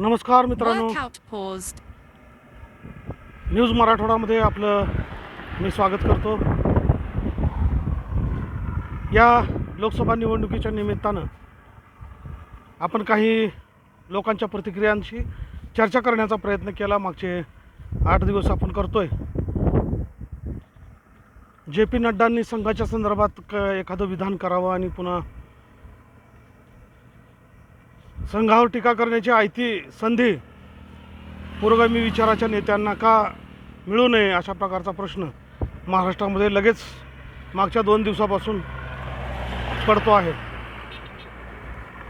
नमस्कार मित्रांनो. न्यूज मराठवाडामध्ये आपलं मी स्वागत करतो. या लोकसभा निवडणुकीच्या निमित्तानं आपण काही लोकांच्या प्रतिक्रियांशी चर्चा करण्याचा प्रयत्न केला. मागचे आठ दिवस आपण करतोय. जे पी नड्डांनी संघाच्या संदर्भात क एखादं विधान करावं आणि पुन्हा संघावर टीका करण्याची आयती संधी पुरोगामी विचाराच्या नेत्यांना का मिळू नये अशा प्रकारचा प्रश्न महाराष्ट्रामध्ये लगेच मागच्या दोन दिवसापासून पडतो आहे.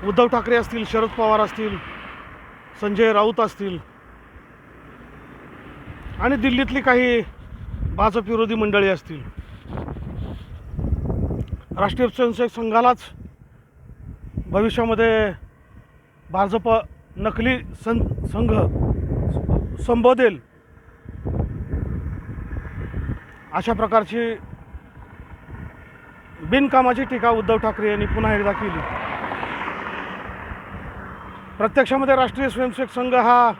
उद्धव ठाकरे असतील शरद पवार असतील संजय राऊत असतील आणि दिल्लीतली काही भाजप विरोधी मंडळी असतील. राष्ट्रीय स्वयंसेवक संघालाच भविष्यामध्ये भाजप नकली सं संघ संबोधेल. अशा प्रकारची बिनकामाची टीका उद्धव ठाकरे यांनी पुन्हा एकदा केली. प्रत्यक्षामध्ये राष्ट्रीय स्वयंसेवक संघ हा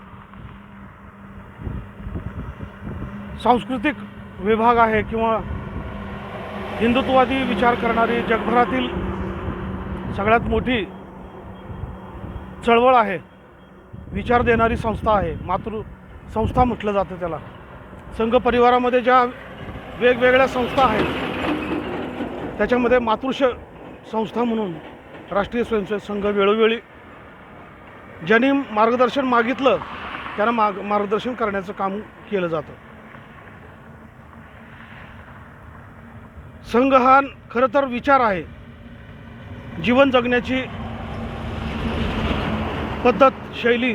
सांस्कृतिक विभाग आहे किंवा हिंदुत्ववादी विचार करणारी जगभरातील सगळ्यात मोठी चळवळ आहे. विचार देणारी संस्था आहे. मातृ संस्था म्हटलं जातं त्याला. संघ परिवारामध्ये ज्या वेगवेगळ्या संस्था आहेत त्याच्यामध्ये मातृश संस्था म्हणून राष्ट्रीय स्वयंसेवक संघ वेळोवेळी ज्यांनी मार्गदर्शन मागितलं त्यांना माग मार्गदर्शन करण्याचं काम केलं जातं. संघ हा खरं तर विचार आहे. जीवन जगण्याची पद्धत शैली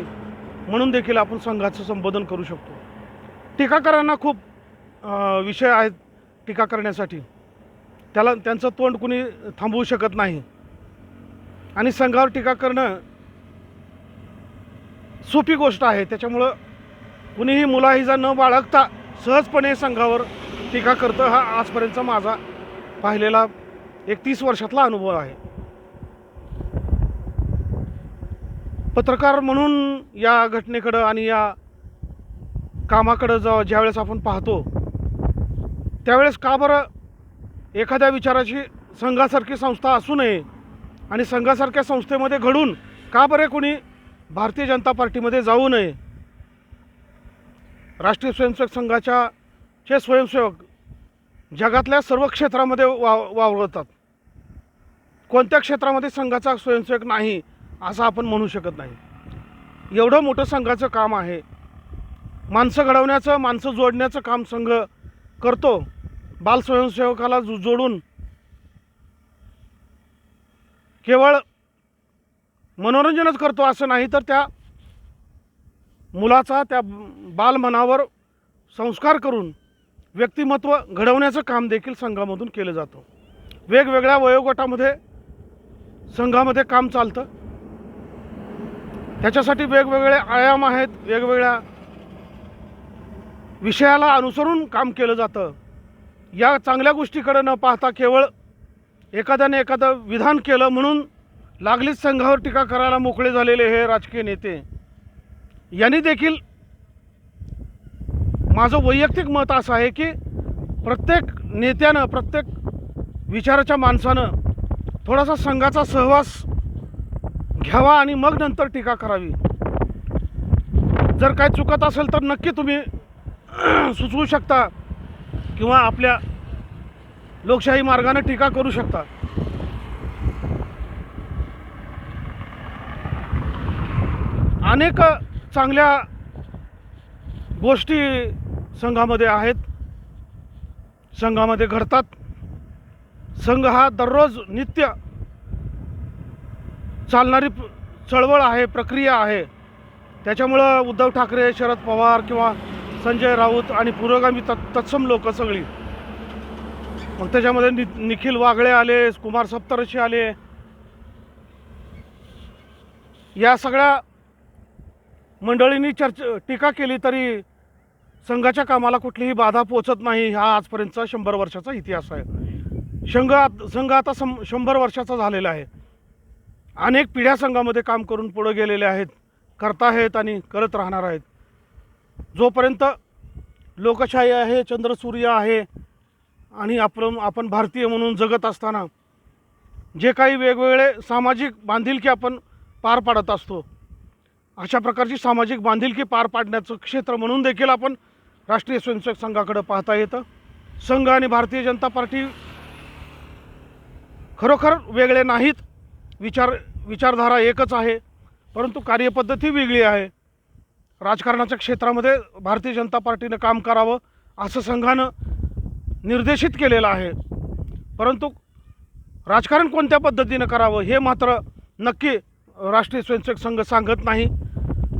म्हणून देखील आपण संघाचं संबोधन करू शकतो. टीकाकारांना खूप विषय आहेत टीका करण्यासाठी. त्याला त्यांचं तोंड कुणी थांबवू शकत नाही. आणि संघावर टीका करणं सोपी गोष्ट आहे. त्याच्यामुळं कुणीही मुलाहिजा न बाळगता सहजपणे संघावर टीका करतं हा आजपर्यंतचा माझा पाहिलेला एक तीस वर्षातला अनुभव आहे. पत्रकार म्हणून या घटनेकडं आणि या कामाकडं ज ज्यावेळेस आपण पाहतो त्यावेळेस का बरं एखाद्या विचाराची संघासारखी संस्था असू नये आणि संघासारख्या संस्थेमध्ये घडून का बरे कोणी भारतीय जनता पार्टीमध्ये जाऊ नये? राष्ट्रीय स्वयंसेवक संघाच्या चे स्वयंसेवक जगातल्या सर्व क्षेत्रामध्ये वा वावरतात. कोणत्या क्षेत्रामध्ये संघाचा स्वयंसेवक नाही असं आपण म्हणू शकत नाही. एवढं मोठं संघाचं काम आहे. माणसं घडवण्याचं माणसं जोडण्याचं काम संघ करतो. बाल स्वयंसेवकाला जो- जोडून केवळ मनोरंजनच करतो असं नाही तर त्या मुलाचा त्या बालमनावर संस्कार करून व्यक्तिमत्व घडवण्याचं काम देखील संघामधून केलं जातं. वेगवेगळ्या वयोगटामध्ये संघामध्ये काम चालतं. त्याच्यासाठी वेगवेगळे आयाम आहेत वेगवेगळ्या विषयाला अनुसरून काम केलं जातं. या चांगल्या गोष्टीकडे न पाहता केवळ एखाद्याने एखादं विधान केलं म्हणून लागलीच संघावर टीका करायला मोकळे झालेले हे राजकीय नेते. यांनी देखील माझं वैयक्तिक मत असं आहे की प्रत्येक नेत्यानं प्रत्येक विचाराच्या माणसानं थोडासा संघाचा सहवास घ्यावा आणि मग नंतर टीका करावी. जर काय चुकत असेल तर नक्की तुम्ही सुचवू शकता किंवा आपल्या लोकशाही मार्गाने टीका करू शकता. अनेक चांगल्या गोष्टी संघामध्ये आहेत. संघामध्ये घडतात. संघ हा दररोज नित्य चालणारी प- चळवळ आहे प्रक्रिया आहे. त्याच्यामुळं उद्धव ठाकरे शरद पवार किंवा संजय राऊत आणि पुरोगामी तत् तत्सम लोक सगळी. मग त्याच्यामध्ये नि निखिल वागळे आले कुमार सप्तरशी आले. या सगळ्या मंडळींनी चर्चा टीका केली तरी संघाच्या कामाला कुठलीही बाधा पोचत नाही हा आजपर्यंतचा शंभर वर्षाचा इतिहास आहे. संघ संघ आता सं शंभर वर्षाचा झालेला आहे. अनेक पिढ्या संघामध्ये काम करून पुढे गेलेले आहेत करता आहेत आणि करत राहणार आहेत. जोपर्यंत लोकशाही आहे चंद्रसूर्य आहे आणि आपण आपण भारतीय म्हणून जगत असताना जे काही वेगवेगळे सामाजिक बांधिलकी आपण पार पाडत असतो अशा प्रकारची सामाजिक बांधिलकी पार पाडण्याचं क्षेत्र म्हणून देखील आपण राष्ट्रीय स्वयंसेवक संघाकडे पाहता येतं. संघ आणि भारतीय जनता पार्टी खरोखर वेगळे नाहीत. विचार विचारधारा एकच आहे परंतु कार्यपद्धती वेगळी आहे. राजकारणाच्या क्षेत्रामध्ये भारतीय जनता पार्टीनं काम करावं असं संघानं निर्देशित केलेलं आहे. परंतु राजकारण कोणत्या पद्धतीनं करावं हे मात्र नक्की राष्ट्रीय स्वयंसेवक संघ सांगत नाही.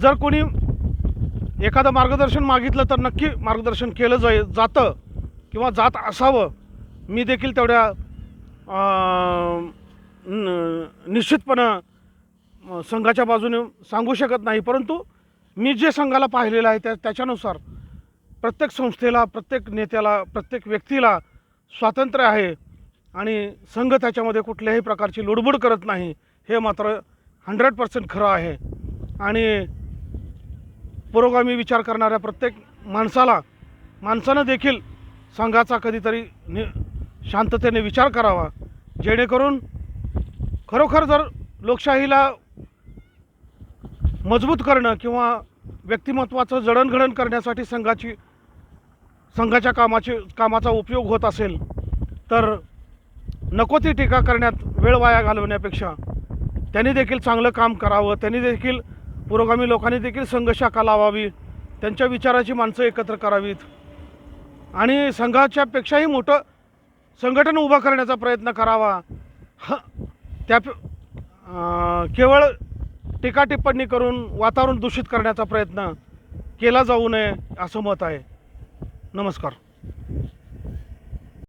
जर कोणी एखादं मार्गदर्शन मागितलं तर नक्की मार्गदर्शन केलं जाय जातं किंवा जात असावं. मी देखील तेवढ्या न- निश्चितपणं संघाच्या बाजूने सांगू शकत नाही. परंतु मी जे संघाला पाहिलेलं आहे त्या त्याच्यानुसार प्रत्येक संस्थेला प्रत्येक नेत्याला प्रत्येक व्यक्तीला स्वातंत्र्य आहे आणि संघ त्याच्यामध्ये कुठल्याही प्रकारची लुडबुड करत नाही हे मात्र हंड्रेड पर्सेंट खरं आहे. आणि पुरोगामी विचार करणाऱ्या प्रत्येक माणसाला माणसानं देखील संघाचा कधीतरी नि शांततेने विचार करावा जेणेकरून खरोखर जर लोकशाहीला मजबूत करणं किंवा व्यक्तिमत्वाचं जडणघडण करण्यासाठी संघाची संघाच्या कामाची कामाचा उपयोग होत असेल तर नको ती टीका करण्यात वेळ वाया घालवण्यापेक्षा त्यांनी देखील चांगलं काम करावं त्यांनी देखील पुरोगामी लोकांनी देखील संघशाखा लावावी त्यांच्या विचाराची माणसं एकत्र करावीत. आणि संघाच्यापेक्षाही मोठं संघटन उभं करण्याचा प्रयत्न करावा. ह त्या केवळ टीका टिप्पणी करून वातावरण दूषित करण्याचा प्रयत्न केला जाऊ नये असं मत आहे. नमस्कार.